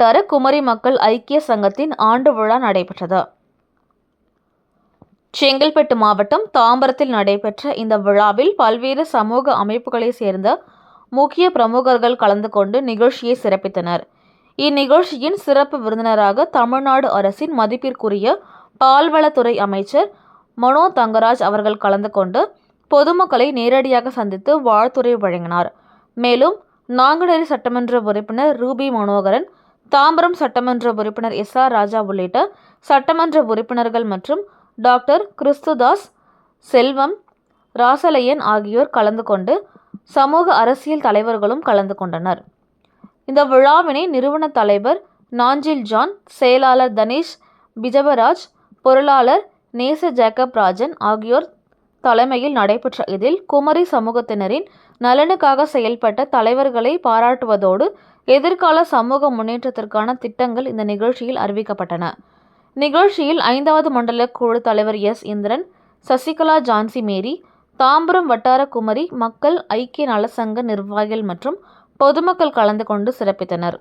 வட்டார குமரி மக்கள் ஐக்கிய சங்கத்தின் ஆண்டு விழா நடைபெற்றது. செங்கல்பட்டு மாவட்டம் தாம்பரத்தில் நடைபெற்ற இந்த விழாவில் பல்வேறு சமூக அமைப்புகளைச் சேர்ந்த முக்கிய பிரமுகர்கள் கலந்து கொண்டு நிகழ்ச்சியை சிறப்பித்தனர். இந்நிகழ்ச்சியின் சிறப்பு விருந்தினராக தமிழ்நாடு அரசின் மதிப்பிற்குரிய பால்வளத்துறை அமைச்சர் மனோ தங்கராஜ் அவர்கள் கலந்து கொண்டு பொதுமக்களை நேரடியாக சந்தித்து வாழ்த்துறை வழங்கினார். மேலும் நாங்குநேரி சட்டமன்ற உறுப்பினர் ரூபி மனோகரன் தாம்பரம் சட்டமன்ற உறுப்பினர் எஸ் ஆர் ராஜா உள்ளிட்ட சட்டமன்ற உறுப்பினர்கள் மற்றும் டாக்டர் கிறிஸ்துதாஸ் செல்வம் ராசலையன் ஆகியோர் கலந்து கொண்டு சமூக அரசியல் தலைவர்களும் கலந்து கொண்டனர். இந்த விழாவினை நிறுவன தலைவர் நாஞ்சில் ஜான் செயலாளர் தனேஷ் பிஜபராஜ் பொருளாளர் நேச ஜேக்கப் ராஜன் ஆகியோர் தலைமையில் நடைபெற்ற இதில் குமரி சமூகத்தினரின் நலனுக்காக செயல்பட்ட தலைவர்களை பாராட்டுவதோடு எதிர்கால சமூக முன்னேற்றத்திற்கான திட்டங்கள் இந்த நிகழ்ச்சியில் அறிவிக்கப்பட்டன. நிகழ்ச்சியில் ஐந்தாவது மண்டல குழு தலைவர் எஸ். இந்திரன் சசிகலா ஜான்சி மேரி தாம்பரம் வட்டார குமரி மக்கள் ஐக்கிய நலசங்க நிர்வாகிகள் மற்றும் பொதுமக்கள் கலந்து கொண்டு சிறப்பித்தனர்.